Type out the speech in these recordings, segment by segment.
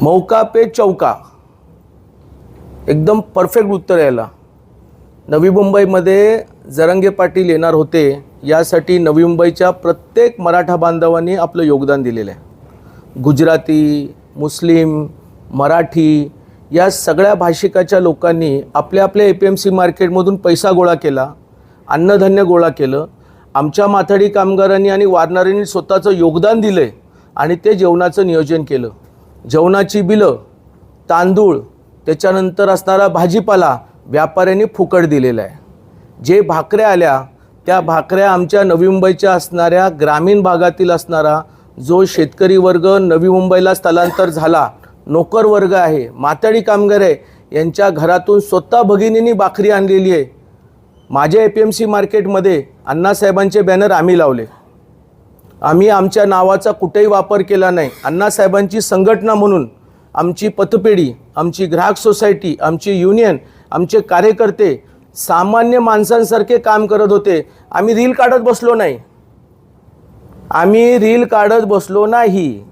मौका पे चौका. एकदम परफेक्ट उत्तर यायला. नवी मुंबईमध्ये जरंगे पाटील येणार होते यासाठी नवी मुंबईच्या प्रत्येक मराठा बांधवांनी आपलं योगदान दिलेलं आहे. गुजराती मुस्लिम मराठी या सगळ्या भाषिकाच्या लोकांनी आपल्या आपल्या ए पी एम सी मार्केटमधून पैसा गोळा केला अन्नधान्य गोळा केलं आमच्या माथाडी कामगारांनी आणि वारणाऱ्यांनी स्वतःचं योगदान दिलं आहे आणि ते जेवणाचं नियोजन केलं. जेवणाची बिलं तांदूळ त्याच्यानंतर असणारा भाजीपाला व्यापाऱ्यांनी फुकट दिलेला आहे. जे भाकऱ्या आल्या त्या भाकऱ्या आमच्या नवी मुंबईच्या असणाऱ्या ग्रामीण भागातील असणारा जो शेतकरी वर्ग नवी मुंबईला स्थलांतर झाला नोकर वर्ग आहे माताडी कामगार आहे यांच्या घरातून स्वतः भगिनींनी भाकरी आणलेली आहे. माझ्या ए पी एम सी मार्केटमध्ये अण्णासाहेबांचे बॅनर आम्ही लावले. आम्ही आमच्या नावाचा कुठेही वापर केला नाही. अण्णासाहेबांची संघटना म्हणून आमची पतपेढी आमची ग्राहक सोसायटी आमची युनियन आमचे कार्यकर्ते सामान्य माणसांसारखे काम करत होते. आम्ही रील काढत बसलो नाही. आम्ही रील काढत बसलो नाही.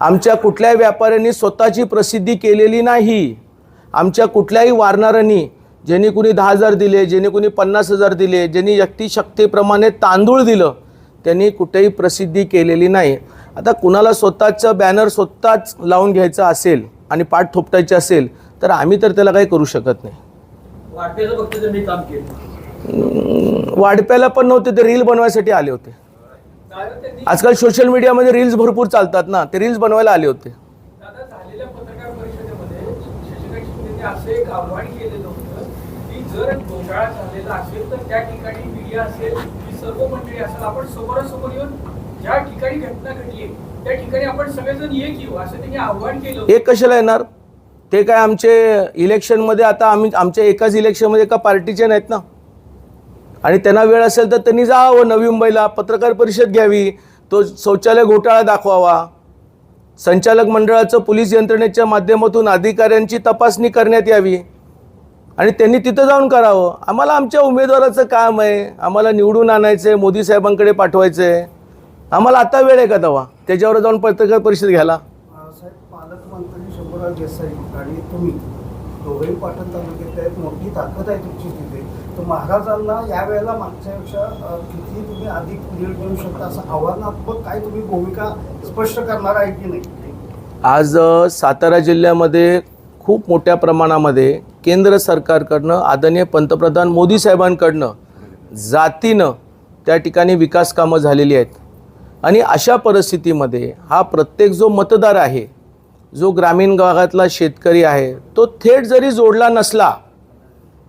आमच्या कुठल्याही व्यापाऱ्यांनी स्वतःची प्रसिद्धी केलेली नाही. आमच्या कुठल्याही वारणाऱ्यांनी ज्यांनी कुणी दहा हजार दिले ज्यांनी कुणी पन्नास हजार दिले ज्यांनी व्यक्तिशक्तीप्रमाणे तांदूळ दिलं त्यांनी कुठेही प्रसिद्धी केलेली नाही. आता कुणाला स्वतःचं बॅनर स्वतःच लावून घ्यायचं असेल आणि पाठ थोपटायची असेल तर आम्ही तर त्याला काही करू शकत नाही. वाढप्याला पण नव्हते ते रील बनवायसाठी आले होते. आजकाल सोशल मीडियामध्ये रील्स भरपूर चालतात ना ते रील्स बनवायला आले होते. जर घोटाळा झालेला असेल तर त्या ठिकाणी मीडिया असेल ही सर्व मंडळी असेल आपण समोरासमोर येऊन ज्या ठिकाणी घटना घडली त्या ठिकाणी आपण सगळेजण एक येऊ हो, असं त्यांनी आव्हान केलं एक कशाला येणार? ते काय आमचे इलेक्शनमध्ये आता आम्ही आमच्या एकाच इलेक्शनमध्ये एका पार्टीचे नाहीत ना? आणि त्यांना वेळ असेल तर त्यांनी जावं नवी मुंबईला पत्रकार परिषद घ्यावी तो शौचालय घोटाळा दाखवावा. संचालक मंडळाचं पोलीस यंत्रणेच्या माध्यमातून अधिकाऱ्यांची तपासणी करण्यात यावी. आणि त्यांनी तिथं जाऊन करावं. आम्हाला आमच्या उमेदवाराचं काम आहे. आम्हाला निवडून आणायचं आहे मोदी साहेबांकडे पाठवायचं आहे आम्हाला आता वेळ आहे का तेव्हा? त्याच्यावर जाऊन पत्रकार परिषद घ्यायला. पालकमंत्री देसाई आणि तुम्ही दोघेही पाटण तालुक्यात आहेत. मोठी ताकद आहे तुमची तिथे. तर महाराजांना यावेळेला मागच्यापेक्षा अ, किती तुम्ही अधिक लीड देऊ शकता असं आव्हानात्मक काय तुम्ही भूमिका स्पष्ट करणार आहे की नाही? आज सातारा जिल्ह्यामध्ये खूप मोठ्या प्रमाणामध्ये केंद्र सरकारकडनं आदरणीय पंतप्रधान मोदी साहेबांकडनं जातीनं त्या ठिकाणी विकास कामं झालेली आहेत. आणि अशा परिस्थितीमध्ये हा प्रत्येक जो मतदार आहे जो ग्रामीण भागातला शेतकरी आहे तो थेट जरी जोडला नसला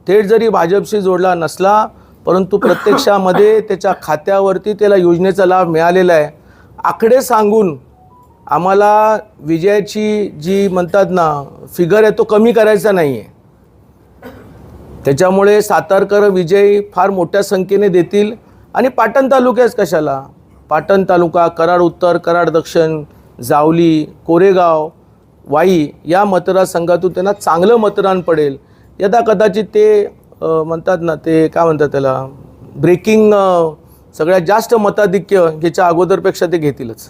थेट जरी भाजपशी जोडला नसला परंतु प्रत्यक्षामध्ये त्याच्या खात्यावरती त्याला योजनेचा लाभ मिळालेला आहे. आकडे सांगून आम्हाला विजयाची जी म्हणतात ना फिगर आहे तो कमी करायचा नाही आहे त्याच्यामुळे सातारकर विजय फार मोठ्या संख्येने देतील. आणि पाटण तालुक्याच कशाला? पाटण तालुका कराड उत्तर कराड दक्षिण जावली कोरेगाव वाई या मतदारसंघातून त्यांना चांगलं मतदान पडेल. यदा कदाचित ते म्हणतात ना ते काय म्हणतात त्याला ब्रेकिंग सगळ्यात जास्त मताधिक्य ह्याच्या अगोदरपेक्षा ते घेतीलच.